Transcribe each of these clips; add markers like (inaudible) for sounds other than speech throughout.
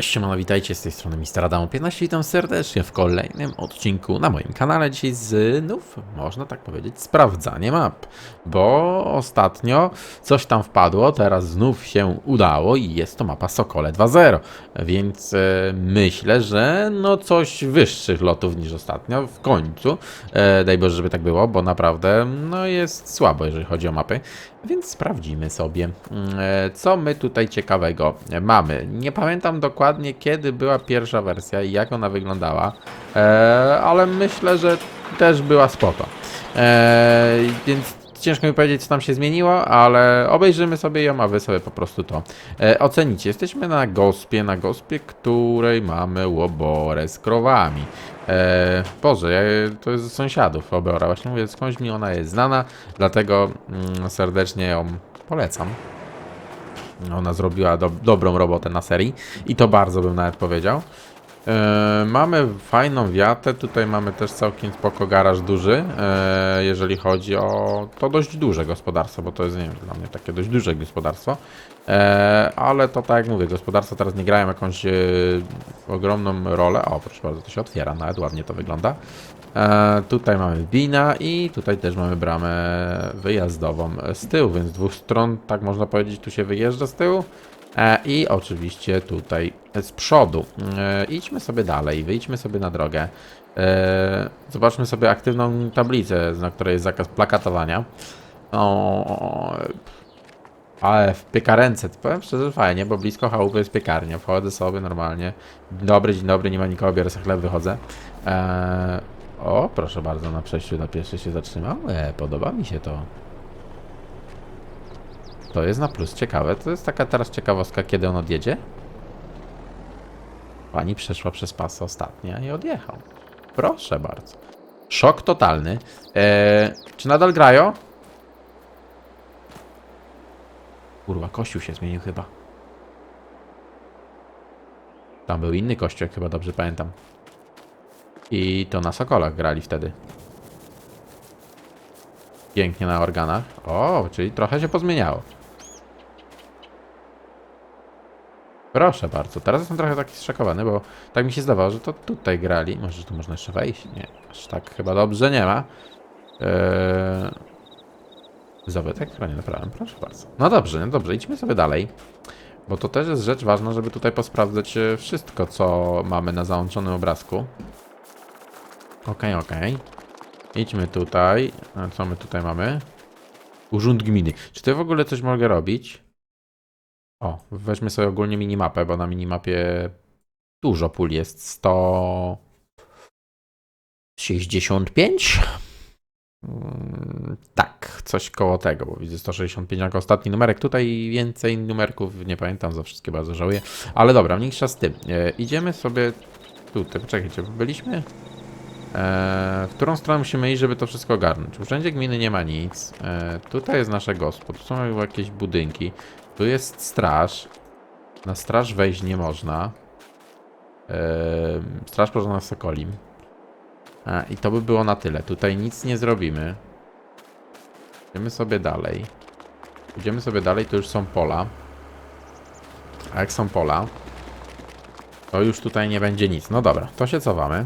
Cześć, siemano, witajcie z tej strony Mr. Adam 15. Witam serdecznie w kolejnym odcinku na moim kanale. Dzisiaj znów, można tak powiedzieć, sprawdzanie map, bo ostatnio coś tam wpadło, teraz znów się udało i jest to mapa Sokole 2.0, więc e, myślę, że no coś wyższych lotów niż ostatnio, w końcu, e, daj Boże, żeby tak było, bo naprawdę no jest słabo, jeżeli chodzi o mapy, więc sprawdzimy sobie, mm, e, co my tutaj ciekawego mamy. Nie pamiętam dokładnie, kiedy była pierwsza wersja i jak ona wyglądała, e, ale myślę, że też była spoko. E, więc ciężko mi powiedzieć, co tam się zmieniło, ale obejrzymy sobie ją, a wy sobie po prostu to e, ocenicie. Jesteśmy na gospie, na gospie, której mamy łoborę z krowami. E, Boże, ja, to jest z sąsiadów obora. Właśnie mówię, skądś mi ona jest znana, dlatego mm, serdecznie ją polecam. Ona zrobiła do, dobrą robotę na serii i to bardzo bym nawet powiedział. E, mamy fajną wiatę, tutaj mamy też całkiem spoko garaż duży, e, jeżeli chodzi o to dość duże gospodarstwo, bo to jest, nie wiem, dla mnie takie dość duże gospodarstwo, e, ale to tak jak mówię, gospodarstwa teraz nie grają jakąś e, ogromną rolę, o proszę bardzo, to się otwiera, nawet ładnie to wygląda. E, tutaj mamy wina i tutaj też mamy bramę wyjazdową z tyłu, więc z dwóch stron, tak można powiedzieć, tu się wyjeżdża z tyłu. E, I oczywiście tutaj z przodu. E, idźmy sobie dalej, wyjdźmy sobie na drogę. E, zobaczmy sobie aktywną tablicę, na której jest zakaz plakatowania. O, ale w piekarence, powiem szczerze, fajnie, bo blisko chałupy jest piekarnia. Wchodzę sobie normalnie. Dobry, dzień dobry, nie ma nikogo, biorę sobie chleb, wychodzę. E, o, proszę bardzo, na przejściu na pieszy się zatrzymał. E, podoba mi się to. To jest na plus ciekawe. To jest taka teraz ciekawostka, kiedy on odjedzie. Pani przeszła przez pas ostatnia i odjechał. Proszę bardzo. Szok totalny. Eee, czy nadal grają? Kurwa, kościół się zmienił chyba. Tam był inny kościół, chyba dobrze pamiętam. I to na Sokolach grali wtedy. Pięknie na organach. O, czyli trochę się pozmieniało. Proszę bardzo. Teraz jestem trochę taki zszokowany, bo tak mi się zdawało, że to tutaj grali. Może tu można jeszcze wejść? Nie, aż tak chyba dobrze nie ma. Eee... Zabytek? Chyba nie naprawiam. Proszę bardzo. No dobrze, no dobrze. Idźmy sobie dalej. Bo to też jest rzecz ważna, żeby tutaj posprawdzać e, wszystko, co mamy na załączonym obrazku. Okej, okej. Idźmy tutaj. A co my tutaj mamy? Urząd gminy. Czy to w ogóle coś mogę robić? O, weźmy sobie ogólnie minimapę, bo na minimapie dużo pól jest. 165? Mm, tak, coś koło tego, bo widzę 165 jako ostatni numerek. Tutaj więcej numerków, nie pamiętam, za wszystkie bardzo żałuję. Ale dobra, mniejsza z tym. E, idziemy sobie tutaj, poczekajcie, byliśmy... E, w którą stronę musimy iść, żeby to wszystko ogarnąć? W urzędzie gminy nie ma nic. E, tutaj jest nasze gospo, tu są jakieś budynki. Tu jest straż. Na straż wejść nie można. Eee, straż pożarna Sokolim. A, I to by było na tyle. Tutaj nic nie zrobimy. Idziemy sobie dalej. Idziemy sobie dalej, to już są pola. A jak są pola, to już tutaj nie będzie nic. No dobra, to się cofamy.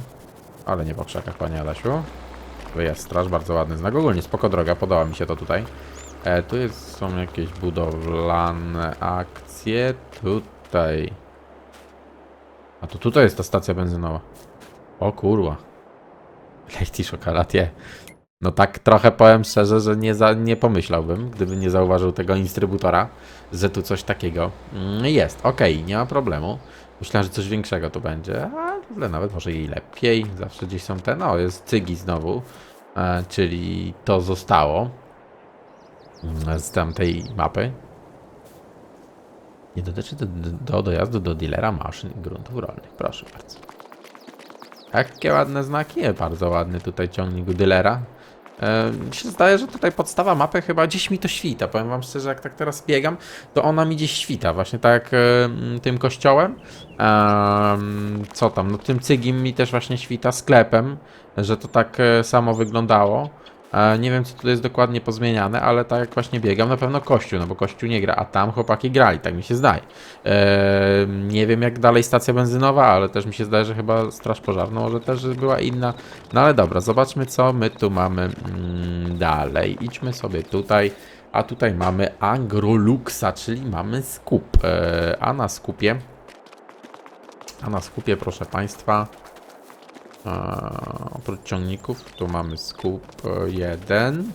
Ale nie po krzakach, panie Adasiu. Wyjazd straż, bardzo ładny znak. Ogólnie spoko droga, podoba mi się to tutaj. E, tu jest, są jakieś budowlane akcje. Tutaj. A to tutaj jest ta stacja benzynowa. O kurwa. Lejty szokoladzie. No tak trochę powiem szczerze, że nie, za, nie pomyślałbym, gdyby nie zauważył tego instrybutora, że tu coś takiego mm, jest. Okej, nie ma problemu. Myślałem, że coś większego tu będzie, ale nawet może i lepiej. Zawsze gdzieś są te, no jest cygi znowu, e, czyli to zostało z tamtej mapy. Nie dotyczy do, do dojazdu do dealera maszyn i gruntów rolnych. Proszę bardzo. Jakie ładne znaki. Bardzo ładny tutaj ciągnik dealera. E, mi się zdaje, że tutaj podstawa mapy chyba gdzieś mi to świta. Powiem wam szczerze, jak tak teraz biegam, to ona mi gdzieś świta. Właśnie tak e, tym kościołem. E, co tam? No tym cygim mi też właśnie świta sklepem, że to tak e, samo wyglądało. Nie wiem, co tu jest dokładnie pozmieniane, ale tak jak właśnie biegam, na pewno Kościół, no bo Kościół nie gra, a tam chłopaki grali, tak mi się zdaje. E, nie wiem, jak dalej stacja benzynowa, ale też mi się zdaje, że chyba Straż Pożarna może też była inna. No ale dobra, zobaczmy, co my tu mamy mm, dalej. Idźmy sobie tutaj. A tutaj mamy Agroluxa, czyli mamy skup. E, a na skupie, a na skupie, proszę Państwa, oprócz ciągników, tu mamy skup 1,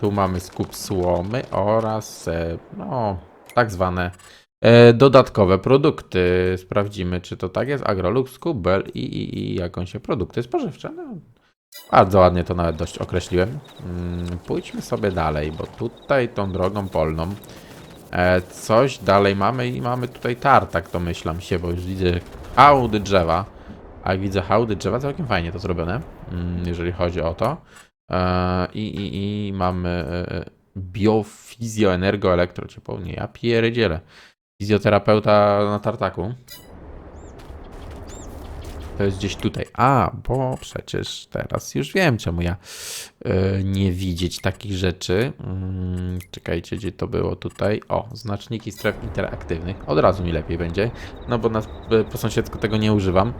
tu mamy skup słomy oraz, e, no, tak zwane e, dodatkowe produkty. Sprawdzimy, czy to tak jest. Agrolux, skup, Bell i, i, i się produkty spożywcze. No, bardzo ładnie to nawet dość określiłem. Mm, pójdźmy sobie dalej, bo tutaj tą drogą polną e, coś dalej mamy i mamy tutaj tartak, domyślam się, bo już widzę hałdy drzewa. A jak widzę hałdy drzewa, całkiem fajnie to zrobione, mm, jeżeli chodzi o to. E, i, i, I mamy e, biofizjo, energo, elektro, ciepłownię. Ja pierdzielę. Fizjoterapeuta na tartaku. To jest gdzieś tutaj. A, bo przecież teraz już wiem, czemu ja e, nie widzieć takich rzeczy. Mm, czekajcie, gdzie to było tutaj. O, znaczniki stref interaktywnych. Od razu mi lepiej będzie, no bo na, e, po sąsiedzku tego nie używam,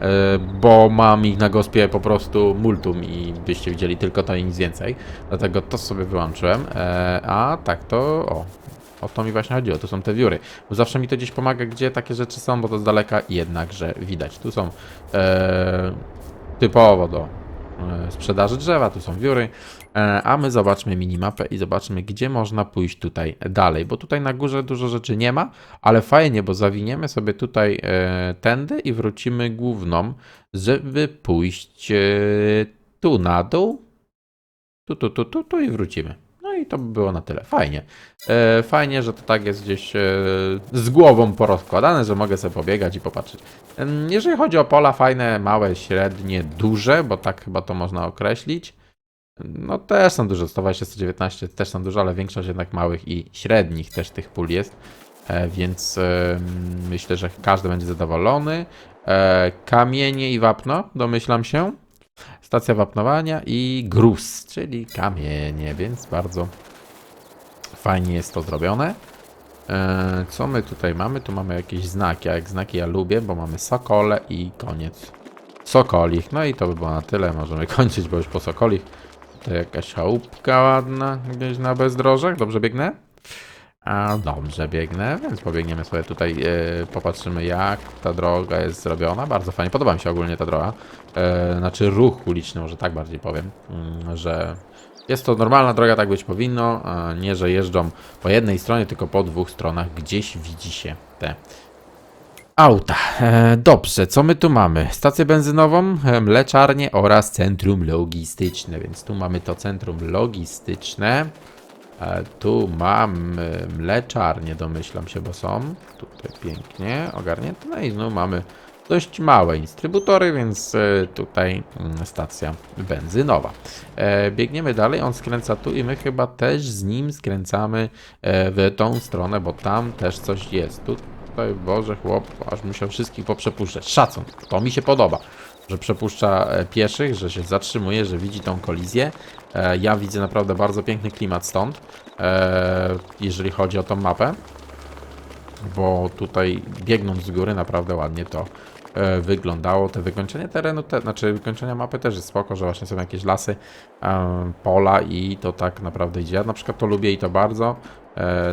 e, bo mam ich na gospie po prostu multum i byście widzieli tylko to i nic więcej. Dlatego to sobie wyłączyłem. E, a tak to, o, o to mi właśnie chodziło, to są te wióry. Bo zawsze mi to gdzieś pomaga, gdzie takie rzeczy są, bo to z daleka jednakże widać. Tu są e, typowo do e, sprzedaży drzewa, tu są wióry. E, a my zobaczmy minimapę i zobaczmy, gdzie można pójść tutaj dalej. Bo tutaj na górze dużo rzeczy nie ma, ale fajnie, bo zawiniemy sobie tutaj e, tędy i wrócimy główną, żeby pójść e, tu na dół. Tu, tu, tu, tu, tu i wrócimy. To by było na tyle. Fajnie. E, fajnie, że to tak jest gdzieś e, z głową porozkładane, że mogę sobie pobiegać i popatrzeć. Em, Jeżeli chodzi o pola fajne, małe, średnie, duże, bo tak chyba to można określić, no też są duże. 120, 119 też są duże, ale większość jednak małych i średnich też tych pól jest. E, więc e, myślę, że każdy będzie zadowolony. E, kamienie i wapno, domyślam się. Stacja wapnowania i gruz, czyli kamienie, więc bardzo fajnie jest to zrobione. E, co my tutaj mamy? Tu mamy jakieś znaki, a jak znaki ja lubię, bo mamy sokole i koniec. Sokolich. No i to by było na tyle. Możemy (laughs) kończyć, bo już po sokolich. To jakaś chałupka ładna, gdzieś na bezdrożach. Dobrze biegnę? A dobrze biegnę, więc pobiegniemy sobie tutaj, e, popatrzymy jak ta droga jest zrobiona. Bardzo fajnie, podoba mi się ogólnie ta droga. E, znaczy ruch uliczny, może tak bardziej powiem, mm, że jest to normalna droga, tak być powinno, a nie, że jeżdżą po jednej stronie, tylko po dwóch stronach. Gdzieś widzi się te auta. E, dobrze, co my tu mamy? Stację benzynową, mleczarnię oraz centrum logistyczne, więc tu mamy to centrum logistyczne. E, Tu mam e, mleczarnię, domyślam się, bo są. Tutaj pięknie ogarnięte. No i znów mamy dość małe instrybutory, więc e, tutaj mm, stacja benzynowa. Biegniemy dalej, on skręca tu i my chyba też z nim skręcamy w tą stronę, bo tam też coś jest. Tutaj, Boże, chłop, aż musiał wszystkich poprzepuszczać. Szacun, to mi się podoba że przepuszcza e, pieszych, że się zatrzymuje, że widzi tą kolizję. E, Ja widzę naprawdę bardzo piękny klimat stąd, e, jeżeli chodzi o tą mapę, bo tutaj biegnąc z góry naprawdę ładnie to wyglądało. Te wykończenie terenu, te, znaczy wykończenia mapy też jest spoko, że właśnie są jakieś lasy, pola i to tak naprawdę idzie. Ja na przykład to lubię i to bardzo.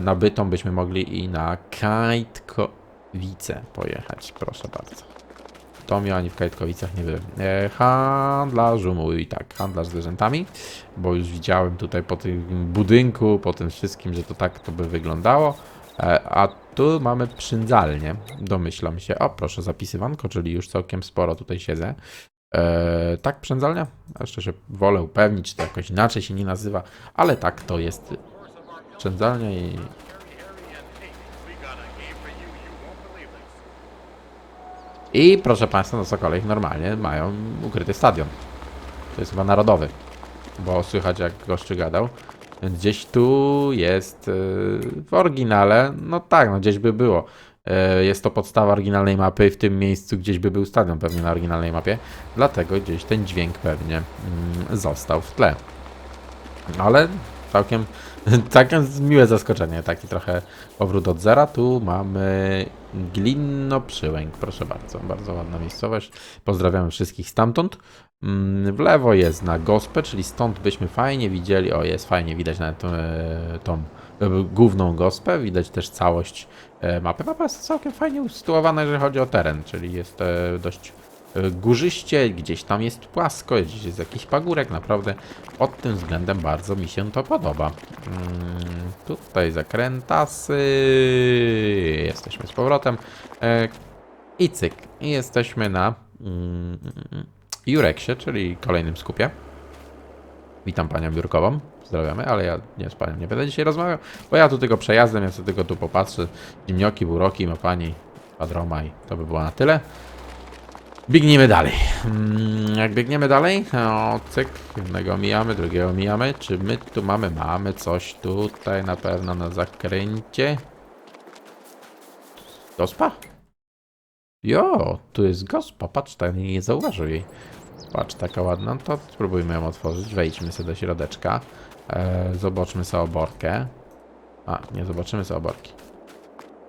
Na Bytom byśmy mogli i na Kajtkowice pojechać, proszę bardzo. Tomiu ani w Kajtkowicach nie byłem. E, handlarzu mój, tak, handlarz zwierzętami, bo już widziałem tutaj po tym budynku, po tym wszystkim, że to tak to by wyglądało. E, a tu mamy przyndzalnię, domyślam się. O, proszę, zapisywanko, czyli już całkiem sporo tutaj siedzę. E, tak, przędzalnia? Jeszcze się wolę upewnić, czy to jakoś inaczej się nie nazywa, ale tak to jest przędzalnia i I proszę Państwa, no Sokolej normalnie mają ukryty stadion. To jest chyba narodowy, bo słychać jak goszczy gadał. Więc gdzieś tu jest yy, w oryginale, no tak, no gdzieś by było. E, Jest to podstawa oryginalnej mapy w tym miejscu gdzieś by był stadion pewnie na oryginalnej mapie. Dlatego gdzieś ten dźwięk pewnie mm, został w tle. Ale całkiem, całkiem (laughs) miłe zaskoczenie, taki trochę powrót od zera. Tu mamy Glinno Przyłęk, proszę bardzo, bardzo ładna miejscowość. Pozdrawiamy wszystkich stamtąd. Mm, W lewo jest na gospę, czyli stąd byśmy fajnie widzieli, o jest fajnie widać nawet e, tą e, główną gospę, widać też całość e, mapy. Mapa jest całkiem fajnie usytuowana, jeżeli chodzi o teren, czyli jest dość górzyście, gdzieś tam jest płasko, gdzieś jest jakiś pagórek, naprawdę pod tym względem bardzo mi się to podoba. Mm, tutaj zakrętasy, jesteśmy z powrotem e, i cyk, jesteśmy na mm, Jureksie, czyli kolejnym skupie. Witam panią biurkową, pozdrawiamy, ale ja nie z panią nie będę dzisiaj rozmawiał, bo ja tu tylko przejazdem, ja sobie tylko tu popatrzę, zimnioki, buroki, ma pani, padroma i to by było na tyle. Biegniemy dalej. Mm, Jak biegniemy dalej, o, cyk, jednego mijamy, drugiego mijamy. Czy my tu mamy? Mamy coś tutaj na pewno na zakręcie. Gospa? Jo, tu jest gospa, patrz, tak nie zauważył jej. Patrz, taka ładna, to spróbujmy ją otworzyć. Wejdźmy sobie do środeczka. E, zobaczmy sobie oborkę. A, nie zobaczymy sobie oborki.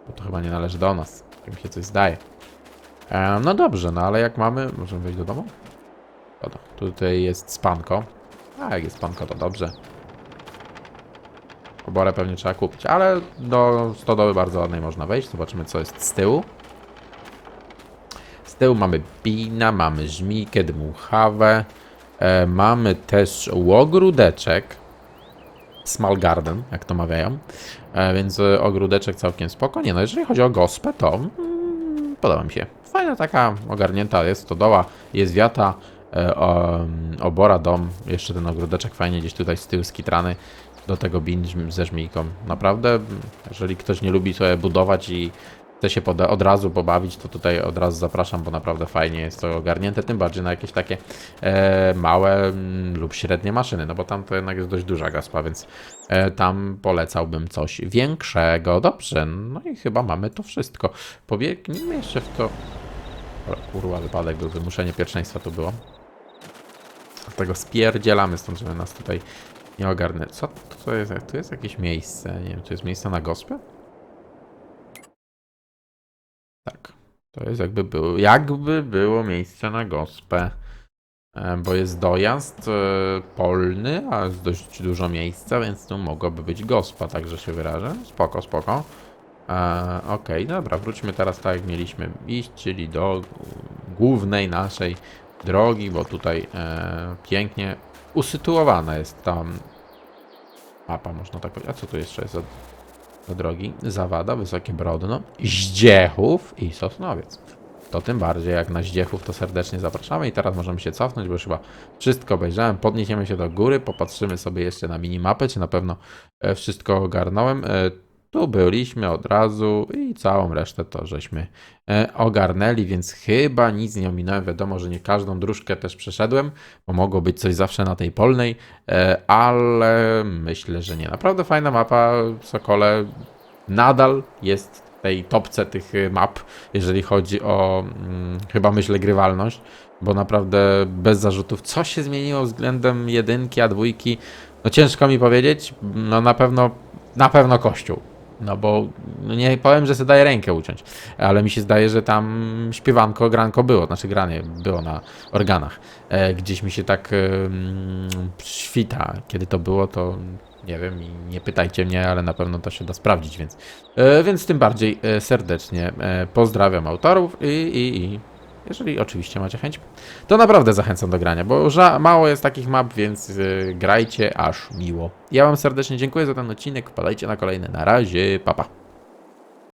Bo to chyba nie należy do nas. Tak mi się coś zdaje. E, no dobrze, no ale jak mamy... Możemy wejść do domu? Dobra, tutaj jest spanko. A, jak jest spanko, to dobrze. Oborę pewnie trzeba kupić, ale do stodoły bardzo ładnej można wejść. Zobaczymy, co jest z tyłu. Z tyłu mamy pina, mamy żmijkę, dmuchawę. E, mamy też łogródeczek. Small Garden, jak to mawiają. E, więc ogródeczek całkiem spoko. Nie no, jeżeli chodzi o gospę, to mm, podoba mi się. Fajna taka ogarnięta jest to doła, jest wiata, e, o, obora, dom. Jeszcze ten ogródeczek fajnie gdzieś tutaj z tyłu skitrany. Do tego bin ze żmijką. Naprawdę, jeżeli ktoś nie lubi sobie budować i chce się od razu pobawić, to tutaj od razu zapraszam, bo naprawdę fajnie jest to ogarnięte, tym bardziej na jakieś takie e, małe mm, lub średnie maszyny, no bo tam to jednak jest dość duża gaspa, więc e, tam polecałbym coś większego. Dobrze, no i chyba mamy to wszystko. Pobiegnijmy jeszcze w to... O, kurwa, wypadek był, wymuszenie pierwszeństwa tu było. Dlatego spierdzielamy stąd, żeby nas tutaj nie ogarnę. Co to jest? Tu jest jakieś miejsce, nie wiem, tu jest miejsce na gospę? To jest jakby było, jakby było miejsce na gospę. E, Bo jest dojazd e, polny, a jest dość dużo miejsca, więc tu mogłoby być gospa, także się wyrażę. Spoko, spoko. E, Okej, dobra, wróćmy teraz tak jak mieliśmy iść, czyli do głównej naszej drogi, bo tutaj e, pięknie usytuowana jest tam mapa, można tak powiedzieć. A co tu jeszcze jest za drogi? Zawada, Wysokie Brodno, Zdziechów i Sosnowiec. To tym bardziej jak na Zdziechów to serdecznie zapraszamy i teraz możemy się cofnąć, bo już chyba wszystko obejrzałem. Podniesiemy się do góry, popatrzymy sobie jeszcze na minimapę, czy na pewno e, wszystko ogarnąłem. E, Tu byliśmy od razu i całą resztę to żeśmy e, ogarnęli, więc chyba nic nie ominąłem. Wiadomo, że nie każdą dróżkę też przeszedłem, bo mogło być coś zawsze na tej polnej, e, ale myślę, że nie. Naprawdę fajna mapa, Sokole nadal jest w tej topce tych y, map, jeżeli chodzi o mm, chyba myślę grywalność, bo naprawdę bez zarzutów. Co się zmieniło względem jedynki, a dwójki? No ciężko mi powiedzieć. No na pewno, na pewno kościół. No bo no nie powiem, że sobie daje rękę uciąć, ale mi się zdaje, że tam śpiewanko, granko było, znaczy granie było na organach. E, gdzieś mi się tak e, świta, kiedy to było, to nie wiem i nie pytajcie mnie, ale na pewno to się da sprawdzić, więc, e, więc tym bardziej e, serdecznie e, pozdrawiam autorów i, i, i jeżeli oczywiście macie chęć, to naprawdę zachęcam do grania, bo mało jest takich map, więc y, grajcie aż miło. Ja Wam serdecznie dziękuję za ten odcinek, wpadajcie na kolejny, na razie, papa. Pa.